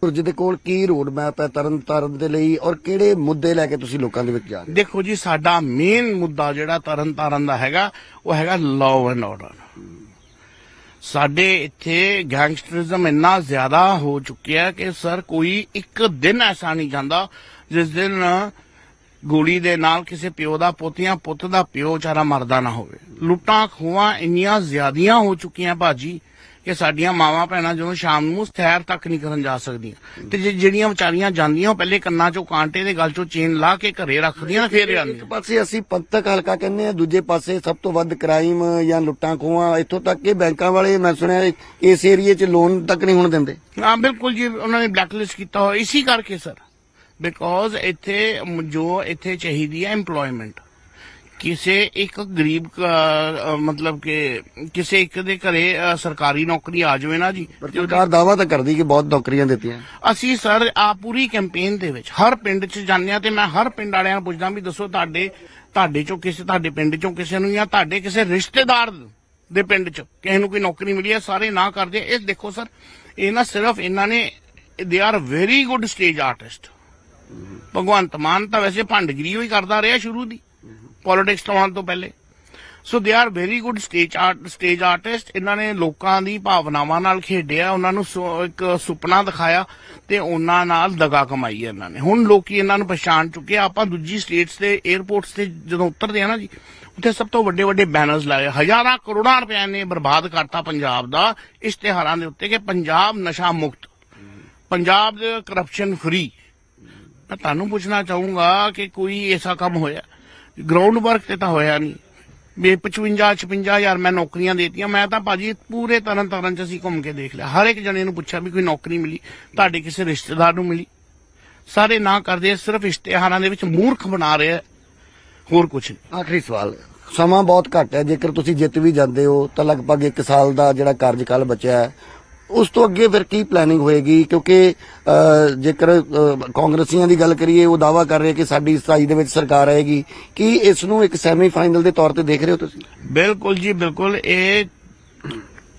Speaker 4: ਸੂਰਜ ਕੋਲ ਕੀ ਰੋਡ ਮੈਪ ਹੈ ਤਰਨ ਤਾਰਨ ਦੇ ਲਈ ਔਰ ਕਿਹੜੇ ਮੁੱਦੇ ਲੈ ਕੇ ਤੁਸੀਂ ਲੋਕਾਂ ਦੇ ਵਿੱਚ ਜਾ ਰਹੇ
Speaker 5: ਦੇਖੋ ਜੀ, ਸਾਡਾ ਮੇਨ ਮੁੱਦਾ ਜਿਹੜਾ ਤਰਨ ਤਾਰਨ ਦਾ ਹੈਗਾ, ਉਹ ਹੈਗਾ ਲਾਅ ਐਂਡ ਆਰਡਰ ਸਾਡੇ ਇੱਥੇ ਗੈਂਗਸਟਰਿਜ਼ਮ ਇੰਨਾ ਜ਼ਿਆਦਾ ਹੋ ਚੁੱਕਿਆ ਕਿ ਸਰ ਕੋਈ ਇੱਕ ਦਿਨ ਐਸਾ ਨਹੀਂ ਜਾਂਦਾ, ਜਿਸ ਦਿਨ ਗੋਲੀ ਦੇ ਨਾਲ ਕਿਸੇ ਪਿਓ ਦਾ ਪੋਤੀਆਂ ਪੁੱਤ ਦਾ ਪਿਓ ਚਾਰਾ ਮਰਦਾ ਨਾ ਹੋਵੇ। ਲੁੱਟਾਂ ਖੋਹਾਂ ਇੰਨੀਆਂ ਜ਼ਿਆਦੀਆਂ ਹੋ ਚੁੱਕੀਆਂ ਭਾਜੀ ਕਿ ਸਾਡੀਆਂ ਮਾਵਾਂ ਭੈਣਾਂ ਜਦੋਂ ਸ਼ਾਮ ਨੂੰ ਸੈਰ ਤੱਕ ਨਹੀਂ ਕਰਨ ਜਾ ਸਕਦੀਆਂ। ਤੇ ਜੇ ਜਿਹੜੀਆਂ ਵਿਚਾਰੀਆਂ ਜਾਂਦੀਆਂ ਉਹ ਪਹਿਲੇ ਕੰਨਾਂ 'ਚੋਂ ਕਾਂਟੇ ਦੇ ਗਲ 'ਚੋਂ ਚੇਨ ਲਾ ਕੇ ਘਰੇ ਰੱਖਦੀਆਂ ਫੇਰ
Speaker 4: ਇੱਕ
Speaker 5: ਜਾਂਦੀਆਂ
Speaker 4: ਪਾਸੇ ਅਸੀਂ ਪੰਥਕ ਹਲਕਾ ਕਹਿੰਦੇ ਆ ਦੂਜੇ ਪਾਸੇ ਸਭ ਤੋਂ ਵੱਧ ਕ੍ਰਾਈਮ ਜਾਂ ਲੁੱਟਾਂ ਖੋਹਾਂ ਇੱਥੋਂ ਤੱਕ ਕਿ ਬੈਂਕਾਂ ਵਾਲੇ ਮੈਂ ਸੁਣਿਆ ਇਸ ਏਰੀਏ 'ਚ ਲੋਨ ਤੱਕ ਨਹੀਂ ਹੋਣ ਦਿੰਦੇ।
Speaker 5: ਹਾਂ ਬਿਲਕੁਲ ਜੀ ਉਹਨਾਂ ਨੇ ਬਲੈਕਲਿਸਟ ਕੀਤਾ ਹੋਇਆ। ਇਸੇ ਕਰਕੇ ਸਰ ਬਿਕੋਜ਼ ਇੱਥੇ ਜੋ ਇੱਥੇ ਚਾਹੀਦੀ ਹੈ EMPLOYMENT ਕਿਸੇ ਇੱਕ ਗਰੀਬ ਮਤਲਬ ਕਿ ਕਿਸੇ ਇੱਕ ਦੇ ਘਰੇ ਸਰਕਾਰੀ ਨੌਕਰੀ ਆ ਜਾਵੇ ਨਾ ਜੀ
Speaker 4: ਪਰ ਸਰਕਾਰ ਦਾਵਾ ਤਾਂ ਕਰਦੀ ਕਿ ਬਹੁਤ ਨੌਕਰੀਆਂ ਦਿੱਤੀਆਂ।
Speaker 5: ਅਸੀਂ ਸਰ ਆ ਪੂਰੀ ਕੈਂਪੇਨ ਦੇ ਵਿੱਚ ਹਰ ਪਿੰਡ 'ਚ ਜਾਂਦੇ ਆ ਤੇ ਮੈਂ ਹਰ ਪਿੰਡ ਵਾਲਿਆਂ ਨੂੰ ਪੁੱਛਦਾ ਵੀ ਦੱਸੋ ਤੁਹਾਡੇ ਤੁਹਾਡੇ ਚੋਂ ਕਿਸੇ ਤੁਹਾਡੇ ਪਿੰਡ ਚੋਂ ਕਿਸੇ ਨੂੰ ਜਾਂ ਤੁਹਾਡੇ ਕਿਸੇ ਰਿਸ਼ਤੇਦਾਰ ਦੇ ਪਿੰਡ 'ਚ ਕਿਸੇ ਨੂੰ ਕੋਈ ਨੌਕਰੀ ਮਿਲੀ ਹੈ ਸਾਰੇ ਨਾ ਕਰਦੇ। ਇਹ ਦੇਖੋ ਸਰ ਇਹ ਨਾ ਸਿਰਫ ਇਹਨਾਂ ਨੇ they are very good stage artist Bhagwant Mann ਤਾਂ ਵੈਸੇ ਭੰਡਗਿਰੀ ਹੀ ਕਰਦਾ ਰਿਹਾ ਸ਼ੁਰੂ ਦੀ। ਪੋਲਿਟਿਕਸ ਤੋਂ ਆਉਣ ਤੋਂ ਪਹਿਲੇ। So they are very good stage art stage artist ਇਹਨਾਂ ਨੇ ਲੋਕਾਂ ਦੀ ਭਾਵਨਾਵਾਂ ਨਾਲ ਖੇਡਿਆ, ਉਹਨਾਂ ਨੂੰ ਇੱਕ ਸੁਪਨਾ ਦਿਖਾਇਆ ਤੇ ਉਹਨਾਂ ਨਾਲ ਦਗਾ ਕਮਾਈ ਇਹਨਾਂ ਨੇ। ਹੁਣ ਲੋਕੀ ਇਹਨਾਂ ਨੂੰ ਪਛਾਣ ਚੁੱਕੇ ਆਪਾਂ ਦੂਜੀ ਸਟੇਟਸ ਤੇ 에ਅਰਪੋਰਟਸ ਤੇ ਜਦੋਂ ਉਤਰਦੇ ਆ ਨਾ ਜੀ, ਉੱਥੇ ਸਭ ਤੋਂ ਵੱਡੇ ਵੱਡੇ ਬੈਨਰਸ ਲਾਏ ਹਜ਼ਾਰਾਂ ਕਰੋੜਾਂ ਰੁਪਏ ਨੇ ਬਰਬਾਦ ਕਰਤਾ ਪੰਜਾਬ ਦਾ ਇਸ਼ਤਿਹਾਰਾਂ ਦੇ ਉੱਤੇ ਕਿ ਪੰਜਾਬ ਨਸ਼ਾ ਮੁਕਤ, ਪੰਜਾਬ ਦੇ ਕਰਪਸ਼ਨ ਫਰੀ ਮੈਂ ਤੁਹਾਨੂੰ ਪੁੱਛਣਾ ਚਾਹੂੰਗਾ ਕਿ ਕੋਈ ਐਸਾ ਕੰਮ ਹੋਇਆ? ਗਰਾਊਂਡ ਵਰਕ ਤਾਂ ਹੋਇਆ ਨਹੀਂ। ਵੀ 55 56 ਮੈਂ ਨੌਕਰੀਆਂ ਦੇਤੀਆਂ। ਮੈਂ ਤਾਂ ਭਾਜੀ ਪੂਰੇ ਤਰਨ ਤਾਰਨ ਚ ਅਸੀਂ ਘੁੰਮ ਕੇ ਦੇਖ ਲਿਆ। ਹਰ ਇੱਕ ਜਣੇ ਨੂੰ ਪੁੱਛਿਆ ਵੀ ਕੋਈ ਨੌਕਰੀ ਮਿਲੀ, ਤੁਹਾਡੇ ਕਿਸੇ ਰਿਸ਼ਤੇਦਾਰ ਨੂੰ ਮਿਲੀ। ਸਾਰੇ ਨਾ ਕਰਦੇ, ਸਿਰਫ ਇਸ਼ਤਿਹਾਰਾਂ ਦੇ ਵਿੱਚ ਮੂਰਖ ਬਣਾ ਰਹੇ ਹੋਰ ਕੁਝ
Speaker 4: ਆਖਰੀ ਸਵਾਲ, ਸਮਾਂ ਬਹੁਤ ਘੱਟ ਹੈ। ਜੇਕਰ ਤੁਸੀਂ ਜਿੱਤ ਵੀ ਜਾਂਦੇ ਹੋ, ਤਾਂ ਲਗਭਗ 1 ਸਾਲ ਦਾ ਜਿਹੜਾ ਕਾਰਜਕਾਲ ਬਚਿਆ ਹੈ ਉਸ ਤੋਂ ਅੱਗੇ ਫਿਰ ਕੀ ਪਲੈਨਿੰਗ ਹੋਏਗੀ? ਕਿਉਂਕਿ ਜੇਕਰ ਕਾਂਗਰਸੀਆਂ ਦੀ ਗੱਲ ਕਰੀਏ, ਉਹ ਦਾਵਾ ਕਰ ਰਹੇ ਕਿ ਸਾਡੀ 27 ਦੇ ਵਿੱਚ ਸਰਕਾਰ ਆਏਗੀ। ਕੀ ਇਸ ਨੂੰ ਇੱਕ ਸੈਮੀ ਦੇ ਤੌਰ ਤੇ ਦੇਖ ਰਹੇ ਹੋ ਤੁਸੀਂ?
Speaker 5: ਬਿਲਕੁਲ ਜੀ, ਬਿਲਕੁਲ। ਇਹ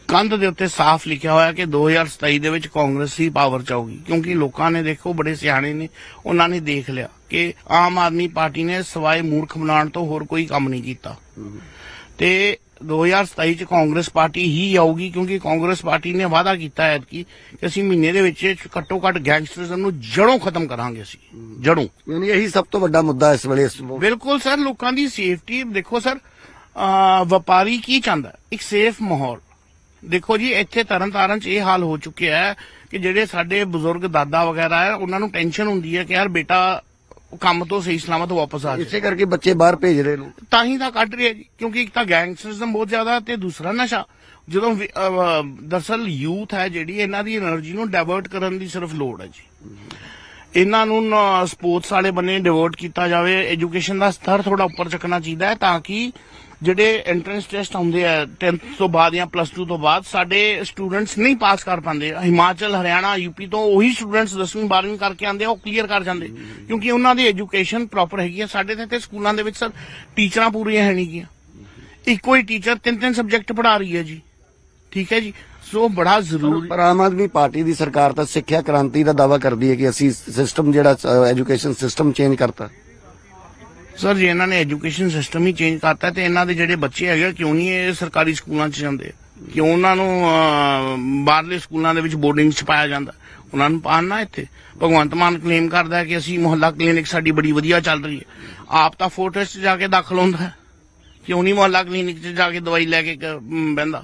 Speaker 5: ਕੰਧ ਦੇ ਉੱਤੇ ਸਾਫ਼ ਲਿਖਿਆ ਹੋਇਆ ਕਿ 2027 ਦੇ ਵਿੱਚ ਕਾਂਗਰਸ ਹੀ ਪਾਵਰ ਚ ਆਊਗੀ। ਕਿਉਂਕਿ ਲੋਕਾਂ ਨੇ ਦੇਖੋ, ਬੜੇ ਸਿਆਣੇ ਨੇ, ਉਹਨਾਂ ਨੇ ਦੇਖ ਲਿਆ ਕਿ ਆਮ ਆਦਮੀ ਪਾਰਟੀ ਨੇ ਸਵਾਏ ਮੂਰਖ ਬਣਾਉਣ ਤੋਂ ਹੋਰ ਕੋਈ ਕੰਮ ਨਹੀਂ ਕੀਤਾ। ਤੇ 2027 ਚ ਕਾਂਗਰਸ ਪਾਰਟੀ ਹੀ ਆਊਗੀ ਕਿਉਂਕਿ ਕਾਂਗਰਸ ਪਾਰਟੀ ਨੇ ਵਾਅਦਾ ਕੀਤਾ ਹੈ ਕਿ ਅਸੀਂ ਮਹੀਨੇ ਦੇ ਵਿੱਚ ਘੱਟੋ ਘੱਟ ਗੈਂਗਸਟਰਿਜ਼ਮ ਨੂੰ ਜੜੋਂ ਖਤਮ ਕਰਾਂਗੇ ਅਸੀਂ ਜੜੋਂ।
Speaker 4: ਯਾਨੀ ਇਹੀ ਸਭ ਤੋਂ ਵੱਡਾ ਮੁੱਦਾ ਇਸ ਵੇਲੇ
Speaker 5: ਬਿਲਕੁਲ ਸਰ ਲੋਕਾਂ ਦੀ ਸੇਫਟੀ ਦੇਖੋ ਸਰ ਵਪਾਰੀ ਕੀ ਚਾਹੁੰਦਾ? ਇੱਕ ਸੇਫ ਮਾਹੌਲ। ਦੇਖੋ ਜੀ ਇੱਥੇ ਤਰਨਤਾਰਨ ਚ ਇਹ ਹਾਲ ਹੋ ਚੁੱਕਿਆ ਹੈ ਕਿ ਜਿਹੜੇ ਸਾਡੇ ਬਜ਼ੁਰਗ ਦਾਦਾ ਵਗੈਰਾ ਹੈ ਉਹਨਾਂ ਨੂੰ ਟੈਨਸ਼ਨ ਹੁੰਦੀ ਹੈ ਕਿ ਯਾਰ ਬੇਟਾ ਉਹ ਕੰਮ ਤੋਂ ਸਹੀ ਸਲਾਮਤ ਵਾਪਸ ਆ ਜਾਏ
Speaker 4: ਇਸੇ ਕਰਕੇ ਬੱਚੇ ਬਾਹਰ ਭੇਜ ਰਹੇ ਨੂੰ।
Speaker 5: ਤਾਂ ਹੀ ਤਾਂ ਕੱਢ ਰਿਹਾ ਜੀ ਕਿਉਂਕਿ ਇੱਕ ਤਾਂ ਗੈਂਗਸਟਰਿਜ਼ਮ ਬਹੁਤ ਜ਼ਿਆਦਾ ਤੇ ਦੂਸਰਾ ਨਸ਼ਾ। ਜਦੋਂ ਦਰਸਲ ਯੂਥ ਹੈ ਜਿਹੜੀ ਇਹਨਾਂ ਦੀ એનર્ਜੀ ਨੂੰ ਡਾਇਵਰਟ ਕਰਨ ਦੀ ਸਿਰਫ ਲੋੜ ਹੈ ਜੀ। ਇਹਨਾਂ ਨੂੰ ਸਪੋਰਟਸ ਵਾਲੇ ਬੰਨੇ ਡਿਵਰਟ ਕੀਤਾ ਜਾਵੇ ਐਜੂਕੇਸ਼ਨ ਦਾ ਸਤਰ ਥੋੜਾ ਉੱਪਰ ਚੱਕਣਾ ਚਾਹੀਦਾ ਹੈ ਤਾਂ ਕਿ ਜਿਹੜੇ ਐਂਟਰੈਂਸ ਟੈਸਟ ਆਉਂਦੇ ਆ 10th ਤੋਂ ਬਾਅਦ ਜਾਂ ਪਲੱਸ 2 ਤੋਂ ਬਾਅਦ, ਸਾਡੇ ਸਟੂਡੈਂਟਸ ਨਹੀਂ ਪਾਸ ਕਰ ਪਾਉਂਦੇ। ਹਿਮਾਚਲ, ਹਰਿਆਣਾ ਯੂਪੀ ਤੋਂ ਉਹੀ ਸਟੂਡੈਂਟਸ 10ਵੀਂ 12ਵੀਂ ਕਰਕੇ ਆਉਂਦੇ ਆ, ਉਹ ਕਲੀਅਰ ਕਰ ਜਾਂਦੇ। ਕਿਉਂਕਿ ਉਹਨਾਂ ਦੀ ਐਜੂਕੇਸ਼ਨ ਪ੍ਰੋਪਰ ਹੈਗੀ ਆ। ਸਾਡੇ ਤੇ ਸਕੂਲਾਂ ਦੇ ਵਿੱਚ ਸਰ ਟੀਚਰਾਂ ਪੂਰੀਆਂ ਹੈ ਨਹੀਂ ਗੀਆਂ। ਇੱਕੋ ਹੀ ਟੀਚਰ ਤਿੰਨ ਤਿੰਨ ਸਬਜੈਕਟ ਪੜਾ ਰਹੀ ਹੈ ਜੀ। ਠੀਕ ਹੈ ਜੀ? ਸੋ ਬੜਾ ਜ਼ਰੂਰੀ
Speaker 4: ਪਰ ਆਮ ਆਦਮੀ ਪਾਰਟੀ ਦੀ ਸਰਕਾਰ ਤਾਂ ਸਿੱਖਿਆ ਕ੍ਰਾਂਤੀ ਦਾ ਦਾਵਾ ਕਰਦੀ ਹੈ ਕਿ ਅਸੀਂ ਸਿਸਟਮ ਜਿਹੜਾ ਐਜੂਕੇਸ਼ਨ ਸਿਸਟਮ ਚੇਂਜ ਕਰਤਾ।
Speaker 5: ਸਰ, ਜੇ ਇਹਨਾਂ ਨੇ ਐਜੂਕੇਸ਼ਨ ਸਿਸਟਮ ਹੀ ਚੇਂਜ ਕਰਤਾ ਤੇ ਇਹਨਾਂ ਦੇ ਜਿਹੜੇ ਬੱਚੇ ਹੈਗੇ ਕਿਉਂ ਨਹੀਂ ਇਹ ਸਰਕਾਰੀ ਸਕੂਲਾਂ 'ਚ ਜਾਂਦੇ? ਕਿਉਂ ਉਹਨਾਂ ਨੂੰ ਬਾਹਰਲੇ ਸਕੂਲਾਂ ਦੇ ਵਿੱਚ ਬੋਰਡਿੰਗ 'ਚ ਪਾਇਆ ਜਾਂਦਾ? ਉਹਨਾਂ ਨੂੰ ਪਾਣਾ ਇੱਥੇ। ਭਗਵੰਤ ਮਾਨ ਕਲੇਮ ਕਰਦਾ ਕਿ ਅਸੀਂ ਮੁਹੱਲਾ ਕਲੀਨਿਕ ਸਾਡੀ ਬੜੀ ਵਧੀਆ ਚੱਲ ਰਹੀ ਹੈ। ਆਪ ਤਾਂ ਫੋਰਟਿਸ 'ਚ ਜਾ ਕੇ ਦਾਖਲ ਹੁੰਦਾ ਕਿਉਂ ਨਹੀਂ ਮੁਹੱਲਾ ਕਲੀਨਿਕ 'ਚ ਜਾ ਕੇ ਦਵਾਈ ਲੈ ਕੇ, ਬਹਿੰਦਾ?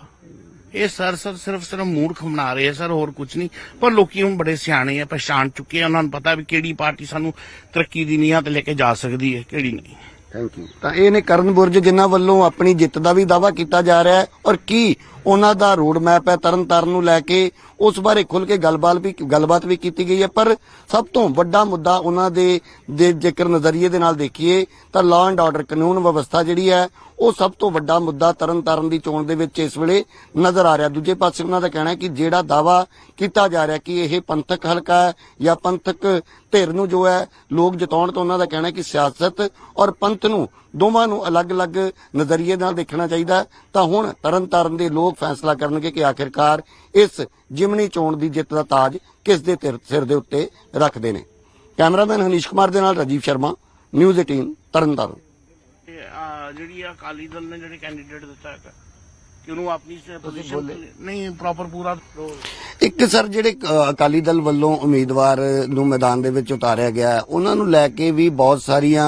Speaker 5: ਇਹ ਸਰ ਸਰ, ਸਿਰਫ ਸਿਰਫ ਮੂਰਖ ਬਣਾ ਰਹੇ ਆ ਸਰ, ਹੋਰ ਕੁਝ ਨਹੀਂ। ਪਰ ਲੋਕੀ ਹੁਣ ਬੜੇ ਸਿਆਣੇ ਆ, ਪਛਾਣ ਚੁੱਕੇ ਆ, ਉਹਨਾਂ ਨੂੰ ਪਤਾ ਵੀ ਕਿਹੜੀ ਪਾਰਟੀ ਸਾਨੂੰ ਤਰੱਕੀ ਦੀ ਨੀਹਾਂ ਤੇ ਲੈ ਕੇ ਜਾ ਸਕਦੀ ਹੈ, ਕਿਹੜੀ ਨਹੀਂ।
Speaker 4: ਥੈਂਕ ਯੂ ਤਾਂ ਇਹ ਨੇ ਕਰਨ ਬੁਰਜ ਜਿਨ੍ਹਾਂ ਵੱਲੋਂ ਆਪਣੀ ਜਿੱਤ ਦਾ ਵੀ ਦਾਵਾ ਕੀਤਾ ਜਾ ਰਿਹਾ ਹੈ ਔਰ ਕੀ ਉਹਨਾਂ ਦਾ ਰੋਡ ਮੈਪ ਹੈ ਤਰਨ ਤਾਰਨ ਨੂੰ ਲੈ ਕੇ, ਉਸ ਬਾਰੇ ਖੁੱਲ ਕੇ ਗੱਲਬਾਤ ਵੀ ਗੱਲਬਾਤ ਵੀ ਕੀਤੀ ਗਈ ਹੈ। ਪਰ ਸਭ ਤੋਂ ਵੱਡਾ ਮੁੱਦਾ ਉਹਨਾਂ ਦੇ ਦੇ ਜੇਕਰ ਨਜ਼ਰੀਏ ਦੇ ਨਾਲ ਦੇਖੀਏ, ਤਾਂ ਲਾਅ ਐਂਡ ਆਰਡਰ ਕਾਨੂੰਨ ਵਿਵਸਥਾ ਜਿਹੜੀ ਹੈ ਉਹ ਸਭ ਤੋਂ ਵੱਡਾ ਮੁੱਦਾ ਤਰਨਤਾਰਨ ਦੀ ਚੋਣ ਦੇ ਵਿੱਚ ਇਸ ਵੇਲੇ ਨਜ਼ਰ ਆ ਰਿਹਾ। ਦੂਜੇ ਪਾਸੇ ਉਹਨਾਂ ਦਾ ਕਹਿਣਾ ਹੈ ਕਿ ਜਿਹੜਾ ਦਾਵਾ ਕੀਤਾ ਜਾ ਰਿਹਾ ਕਿ ਇਹ ਪੰਥਕ ਹਲਕਾ ਹੈ ਜਾਂ ਪੰਥਕ ਧਿਰ ਨੂੰ ਜੋ ਹੈ ਲੋਕ ਜਿਤਾਉਣ ਤੋਂ ਉਹਨਾਂ ਦਾ ਕਹਿਣਾ ਕਿ ਸਿਆਸਤ ਔਰ ਪੰਥ ਨੂੰ ਦੋਵਾਂ ਨੂੰ ਅਲੱਗ-ਅਲੱਗ ਨਜ਼ਰੀਏ ਨਾਲ ਦੇਖਣਾ ਚਾਹੀਦਾ ਹੈ। ਤਾਂ ਹੁਣ ਤਰਨਤਾਰਨ ਦੇ ਲੋਕ ਫੈਸਲਾ ਕਰਨਗੇ ਕਿ ਆਖਿਰਕਾਰ ਇਸ ਜਿਮਨੀ ਚੋਣ ਦੀ ਜਿੱਤ ਦਾ ਤਾਜ ਕਿਸ ਦੇ ਸਿਰ ਦੇ ਉੱਤੇ ਰੱਖਦੇ ਨੇ। ਕੈਮਰਾਮੈਨ ਹਨੀਸ਼ ਕੁਮਾਰ ਦੇ ਨਾਲ ਰਾਜੀਵ ਸ਼ਰਮਾ, ਨਿਊਜ਼ 18
Speaker 5: ਤਰਨਤਾਰਨ। ਜਿਹੜੀ ਆ ਅਕਾਲੀ ਦਲ ਨੇ ਜਿਹੜੇ ਕੈਂਡੀਡੇਟ ਦਿੱਤਾ ਹੈ ਕਿ ਉਹਨੂੰ ਆਪਣੀ ਪੋਜੀਸ਼ਨ ਨਹੀਂ ਪ੍ਰੋਪਰ ਪੂਰਾ
Speaker 4: ਇੱਕ ਸਰ ਜਿਹੜੇ ਅਕਾਲੀ ਦਲ ਵੱਲੋਂ ਉਮੀਦਵਾਰ ਨੂੰ ਮੈਦਾਨ ਦੇ ਵਿੱਚ ਉਤਾਰਿਆ ਗਿਆ ਉਹਨਾਂ ਨੂੰ ਲੈ ਕੇ ਵੀ ਬਹੁਤ ਸਾਰੀਆਂ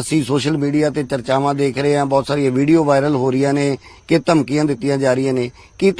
Speaker 4: ਅਸੀਂ ਸੋਸ਼ਲ ਮੀਡੀਆ ਤੇ ਚਰਚਾਵਾਂ ਦੇਖ ਰਹੇ ਹਾਂ ਬਹੁਤ ਸਾਰੀਆਂ ਵੀਡੀਓ ਵਾਇਰਲ ਹੋ ਰਹੀਆਂ ਨੇ ਕਿ ਧਮਕੀਆਂ ਦਿੱਤੀਆਂ ਜਾ ਰਹੀਆਂ ਨੇ। ਕੀ